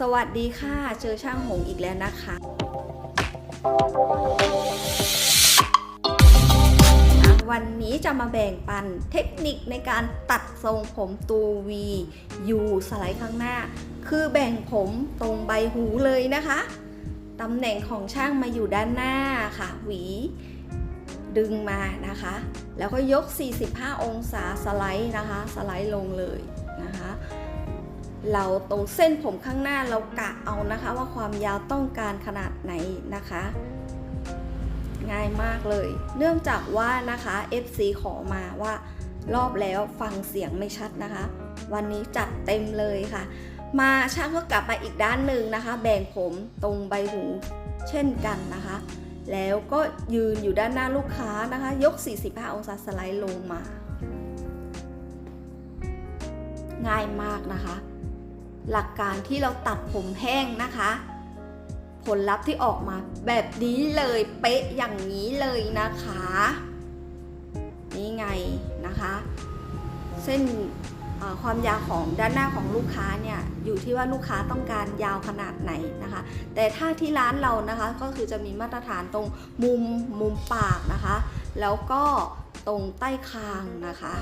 สวัสดีค่ะ เจอช่างหงอีกแล้วนะคะวันนี้จะมาแบ่งปันเทคนิคในการตัดทรงผมตัว V อยู่สไลด์ข้างหน้า คือแบ่งผมตรงใบหูเลยนะคะ ตำแหน่งของช่างมาอยู่ด้านหน้าค่ะ หวี ดึงมานะคะ แล้วก็ยก 45 องศาสไลด์นะคะ สไลด์ลงเลยนะคะ เราตรงเส้นผมข้างหน้าเรากะเอานะคะ ว่าความยาวต้องการขนาดไหนนะคะ ง่ายมากเลย เนื่องจากว่านะคะ FC ขอมาว่ารอบแล้วฟังเสียงไม่ชัดนะคะ วันนี้จัดเต็มเลยค่ะ มาช่างก็กลับมาอีกด้านหนึ่งนะคะ แบ่งผมตรงใบหูเช่นกันนะคะ แล้วก็ยืนอยู่ด้านหน้าลูกค้านะคะ ยก 45 องศาสไลด์ลงมา ง่ายมากนะคะ หลักการที่เราตัดผมแห้งนะคะ ผลลัพธ์ที่ออกมาแบบนี้เลยเป๊ะอย่างนี้เลยนะคะ นี่ไงนะคะ เส้นความยาวของด้านหน้าของลูกค้าเนี่ยอยู่ที่ว่าลูกค้าต้องการยาวขนาดไหนนะคะ แต่ถ้าที่ร้านเรานะคะก็คือจะมีมาตรฐานตรงมุมมุมปากนะคะ แล้วก็ตรงใต้คางนะคะ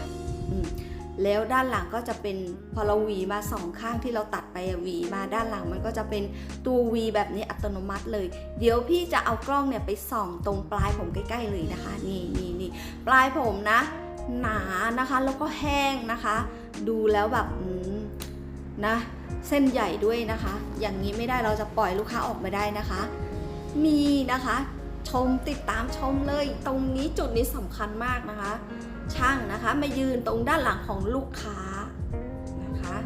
แล้วด้านหลังก็จะเป็นพอเราหวีมาสองข้างที่เราตัดไปหวีมาด้านหลังมันก็จะเป็นตัว V แบบนี้อัตโนมัติเลย เดี๋ยวพี่จะเอากล้องเนี่ยไปส่องตรงปลายผมใกล้ ๆ เลยนะคะ นี่นี่นี่ปลายผมนะ หนานะคะแล้วก็แห้งนะคะ ดูแล้วแบบนะเส้นใหญ่ด้วยนะคะ อย่างนี้ไม่ได้เราจะปล่อยลูกค้าออกมาได้นะคะ มีนะคะ ชมติดตามชมเลย ตรงนี้จุดนี้สำคัญมากนะคะ ช่างนะคะมายืนตรงด้านหลังของลูกค้านะคะ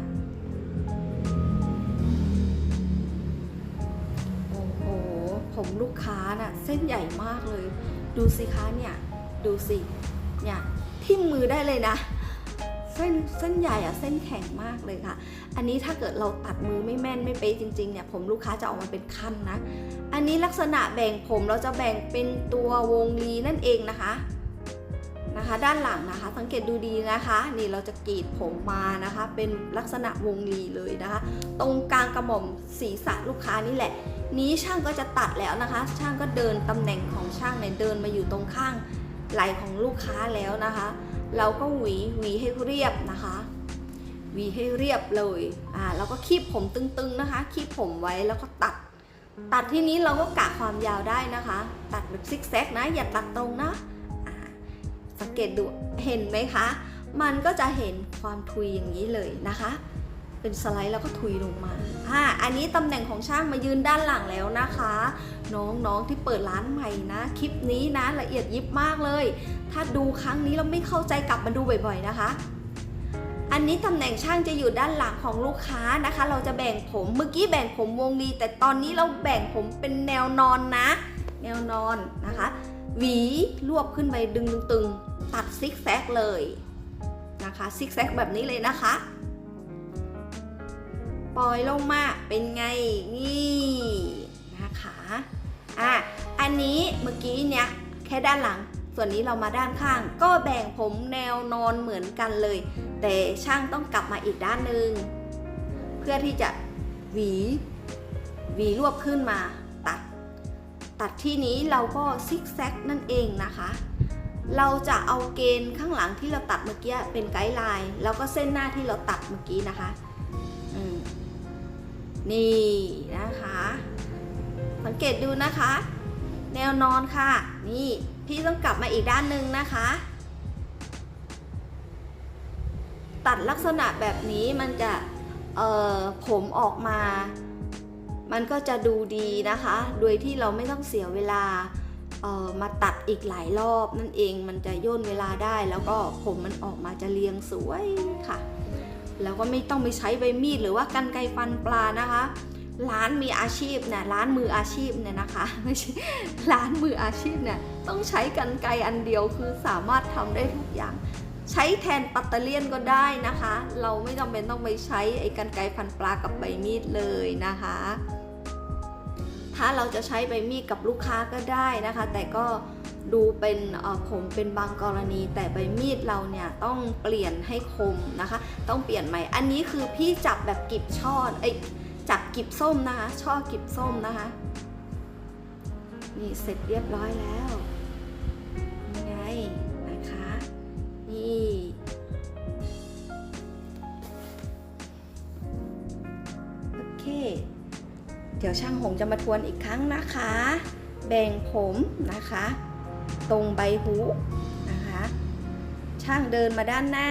โอ้โหผมลูกค้าน่ะเส้นใหญ่มากเลย ดูสิคะเนี่ย ดูสิเนี่ยทิ่มมือได้เลยนะ เส้นเส้นใหญ่อะเส้นแข็งมากเลยค่ะ อันนี้ถ้าเกิดเราตัดมือไม่แม่นไม่เป๊ะจริงๆเนี่ยผมลูกค้าจะออกมาเป็นขั้นนะ อันนี้ลักษณะแบ่งผมเราจะแบ่งเป็นตัววงรีนั่นเองนะคะนะคะ ด้านหลังนะคะ สังเกตดูดีนะคะ นี่เราจะกรีดผมมานะคะ เป็นลักษณะวงรีเลยนะคะ ตรงกลางกระหม่อมศีรษะลูกค้านี่แหละ นี้ช่างก็จะตัดแล้วนะคะ ช่างก็เดินตำแหน่งของช่างเนี่ยเดินมาอยู่ตรงข้าง ไหล่ของลูกค้าแล้วนะคะ เราก็หวีหวีให้เรียบนะคะหวีให้เรียบเลยอ่าแล้วก็คีบผมตึงๆนะคะ คีบผมไว้แล้วก็ตัด ตัดที่นี้เราก็กะความยาวได้นะคะ ตัดแบบซิกแซกนะ อย่าตัดตรงนะสังเกตดูเห็นไหมคะ มันก็จะเห็นความทุยอย่างนี้เลยนะคะ เป็นสไลด์แล้วก็ทุยลงมาอ่าอันนี้ตำแหน่งของช่างมายืนด้านหลังแล้วนะคะ น้องๆที่เปิดร้านใหม่นะ คลิปนี้นะละเอียดยิบมากเลย ถ้าดูครั้งนี้เราไม่เข้าใจกลับมาดูบ่อยๆนะคะอันนี้ตำแหน่งช่างจะอยู่ด้านหลังของลูกค้านะคะ เราจะแบ่งผมเมื่อกี้แบ่งผมวงรีแต่ตอนนี้เราแบ่งผมเป็นแนวนอนนะ แนวนอนนะคะ หวีรวบขึ้นไปดึงตึงตัดซิกแซกเลยนะคะซิกแซกแบบนี้เลยนะคะ ปล่อยลงมาเป็นไงนี่นะคะอะอันนี้เมื่อกี้เนี่ยแค่ด้านหลัง ส่วนนี้เรามาด้านข้าง ก็แบ่งผมแนวนอนเหมือนกันเลย แต่ช่างต้องกลับมาอีกด้านหนึ่งเพื่อที่จะหวีหวีรวบขึ้นมาตัด ตัดที่นี้เราก็ซิกแซกนั่นเองนะคะ เราจะเอาเกณฑ์ข้างหลังที่เราตัดเมื่อกี้เป็นไกด์ไลน์แล้วก็เส้นหน้าที่เราตัดเมื่อกี้นะคะ นี่นะคะ สังเกตดูนะคะ แนวนอนค่ะ นี่พี่ต้องกลับมาอีกด้านหนึ่งนะคะ ตัดลักษณะแบบนี้มันจะเอ่อผมออกมา มันก็จะดูดีนะคะ โดยที่เราไม่ต้องเสียเวลาเอ่อมาตัดอีกหลายรอบนั่นเองมันจะย่นเวลาได้แล้วก็ผมมันออกมาจะเรียงสวยค่ะ แล้วก็ไม่ต้องไปใช้ใบมีดหรือว่ากันไกฟันปลานะคะ ร้านมีอาชีพเนี่ยร้านมืออาชีพเนี่ยนะคะไม่ใช่ร้านมืออาชีพเนี่ยต้องใช้กันไกอันเดียวคือสามารถทำได้ทุกอย่าง ใช้แทนปัตเตอร์เลียนก็ได้นะคะ เราไม่จำเป็นต้องไปใช้ไอ้กันไกฟันปลากับใบมีดเลยนะคะ ถ้าเราจะใช้ใบมีดกับลูกค้าก็ได้นะคะ แต่ก็ ดูเป็นเอ่อผมเป็นบางกรณี แต่ใบมีดเราเนี่ยต้องเปลี่ยนให้คมนะคะ ต้องเปลี่ยนใหม่ อันนี้คือพี่จับแบบกิบช่อไอจากกิบส้มนะคะ ช่อกิบส้มนะคะ นี่เสร็จเรียบร้อยแล้วนี่ไงนะคะนี่โอเค เดี๋ยวช่างหงจะมาทวนอีกครั้งนะคะ แบ่งผมนะคะ ตรงใบหูนะคะ ช่างเดินมาด้านหน้า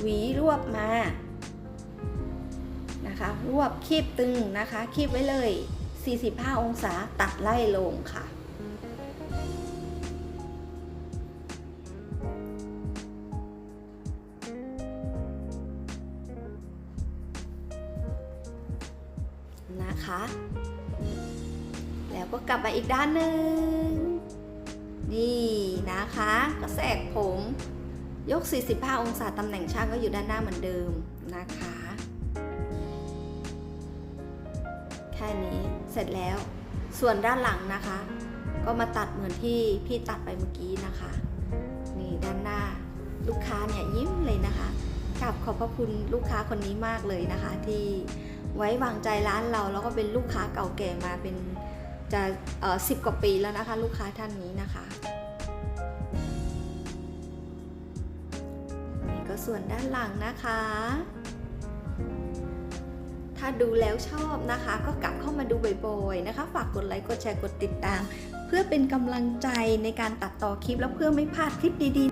หวีรวบมานะคะรวบคีบตึงนะคะคีบไว้เลย 45 องศาตัดไล่ลงค่ะนะคะ แล้วก็กลับมาอีกด้านหนึ่ง นี่นะคะ ก็แสกผม ยก 45 องศาตำแหน่งช่างก็อยู่ด้านหน้าเหมือนเดิมนะคะ แค่นี้เสร็จแล้ว ส่วนด้านหลังนะคะ ก็มาตัดเหมือนที่พี่ตัดไปเมื่อกี้นะคะ นี่ด้านหน้าลูกค้าเนี่ยยิ้มเลยนะคะกราบขอบพระคุณลูกค้าคนนี้มากเลยนะคะ ที่ไว้วางใจร้านเราแล้วก็เป็นลูกค้าเก่าแก่มาเป็น จะสิบกว่าปีแล้วนะคะ ลูกค้าท่านนี้นะคะนี่ก็ส่วนด้านหลังนะคะ ถ้าดูแล้วชอบนะคะ ก็กลับเข้ามาดูบ่อยๆนะคะ ฝากกดไลค์กดแชร์กดติดตาม เพื่อเป็นกำลังใจในการตัดต่อคลิปแล้วเพื่อไม่พลาดคลิปดีๆ